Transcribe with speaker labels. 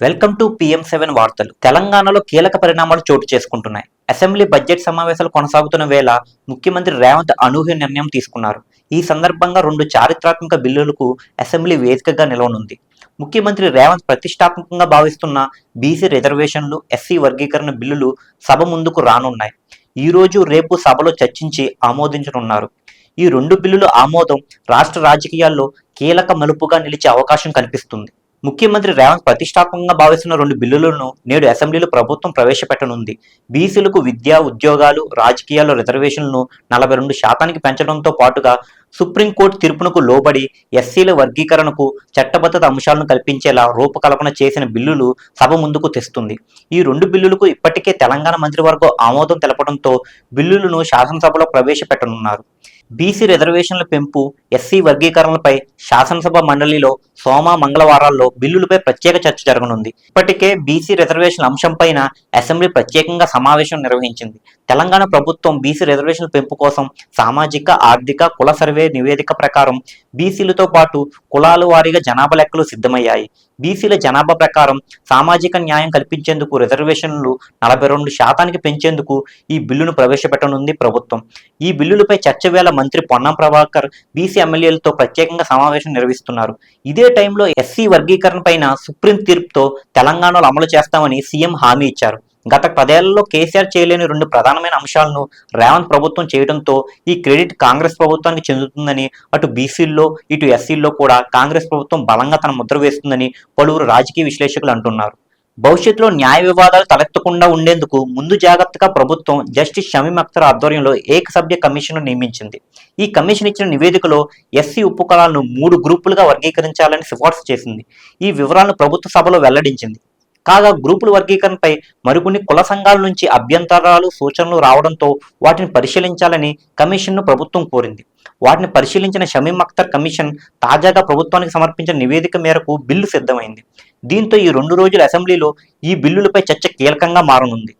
Speaker 1: Welcome to PM seven వార్తలు. తెలంగాణలో కీలక పరిణామాలు చోటు చేసుకుంటున్నాయి. అసెంబ్లీ బడ్జెట్ సమావేశాలు కొనసాగుతున్న వేళ ముఖ్యమంత్రి రేవంత్ అనూహ్య నిర్ణయం తీసుకున్నారు. ఈ సందర్భంగా రెండు చారిత్రాత్మక బిల్లులకు అసెంబ్లీ వేదికగా నిలవనుంది. ముఖ్యమంత్రి రేవంత్ ప్రతిష్టాత్మకంగా భావిస్తున్న బీసీ రిజర్వేషన్లు ఎస్సీ వర్గీకరణ బిల్లులు సభ ముందుకు రానున్నాయి. ఈ రోజు రేపు సభలో చర్చించి ఆమోదించనున్నారు. ఈ రెండు బిల్లుల ఆమోదం రాష్ట్ర రాజకీయాల్లో కీలక మలుపుగా నిలిచే అవకాశం కనిపిస్తుంది ముఖ్యమంత్రి రేవంత్ ప్రతిష్టాత్మకంగా భావిస్తున్న రెండు బిల్లులను నేడు అసెంబ్లీలో ప్రభుత్వం ప్రవేశపెట్టనుంది. బీసీలకు విద్యా ఉద్యోగాలు రాజకీయాల్లో రిజర్వేషన్లను నలభై రెండు శాతానికి పెంచడంతో పాటుగా సుప్రీంకోర్టు తీర్పునకు లోబడి ఎస్సీల వర్గీకరణకు చట్టబద్ధత అంశాలను కల్పించేలా రూపకల్పన చేసిన బిల్లులు సభ ముందుకు తెస్తుంది. ఈ రెండు బిల్లులకు ఇప్పటికే తెలంగాణ మంత్రివర్గం ఆమోదం తెలపడంతో బిల్లులను శాసనసభలో ప్రవేశపెట్టనున్నారు. బీసీ రిజర్వేషన్ల పెంపు ఎస్సీ వర్గీకరణలపై శాసనసభ మండలిలో సోమ మంగళవారాల్లో బిల్లులపై ప్రత్యేక చర్చ జరగనుంది. ఇప్పటికే బీసీ రిజర్వేషన్ల అంశంపైన అసెంబ్లీ ప్రత్యేకంగా సమావేశం నిర్వహించింది. తెలంగాణ ప్రభుత్వం బీసీ రిజర్వేషన్ల పెంపు కోసం సామాజిక ఆర్థిక కుల సర్వే నివేదిక ప్రకారం బీసీలతో పాటు కులాల వారీగా జనాభా లెక్కలు సిద్ధమయ్యాయి. బీసీల జనాభా ప్రకారం సామాజిక న్యాయం కల్పించేందుకు రిజర్వేషన్లు నలభై రెండు శాతానికి పెంచేందుకు ఈ బిల్లును ప్రవేశపెట్టనుంది ప్రభుత్వం. ఈ బిల్లులపై చర్చ వేళ మంత్రి పొన్నం ప్రభాకర్ బీసీ ఎమ్మెల్యేలతో ప్రత్యేకంగా సమావేశం నిర్వహిస్తున్నారు. ఇదే టైంలో ఎస్సీ వర్గీకరణ పైన సుప్రీం తీర్పుతో తెలంగాణలో అమలు చేస్తామని సీఎం హామీ ఇచ్చారు. గత పదేళ్ళలో కేసీఆర్ చేయలేని రెండు ప్రధానమైన అంశాలను రేవంత్ ప్రభుత్వం చేయడంతో ఈ క్రెడిట్ కాంగ్రెస్ ప్రభుత్వానికి చెందుతుందని అటు బీసీల్లో ఇటు ఎస్సీల్లో కూడా కాంగ్రెస్ ప్రభుత్వం బలంగా తన ముద్ర వేస్తుందని పలువురు రాజకీయ విశ్లేషకులు అంటున్నారు. భవిష్యత్తులో న్యాయ వివాదాలు తలెత్తకుండా ఉండేందుకు ముందు జాగ్రత్తగా ప్రభుత్వం జస్టిస్ షమీం అఖ్తర్ ఆధ్వర్యంలో ఏక సభ్య నియమించింది. ఈ కమిషన్ ఇచ్చిన నివేదికలో ఎస్సీ ఉపకులాలను మూడు గ్రూపులుగా వర్గీకరించాలని సిఫార్సు చేసింది. ఈ వివరాలను ప్రభుత్వ సభలో వెల్లడించింది. కాగా గ్రూపుల వర్గీకరణపై మరికొన్ని కుల సంఘాల నుంచి అభ్యంతరాలు సూచనలు రావడంతో వాటిని పరిశీలించాలని కమిషన్ను ప్రభుత్వం కోరింది. వాటిని పరిశీలించిన షమీం అఖ్తర్ కమిషన్ తాజాగా ప్రభుత్వానికి సమర్పించిన నివేదిక మేరకు బిల్లు సిద్ధమైంది. దీంతో ఈ రెండు రోజుల అసెంబ్లీలో ఈ బిల్లులపై చర్చ కీలకంగా మారనుంది.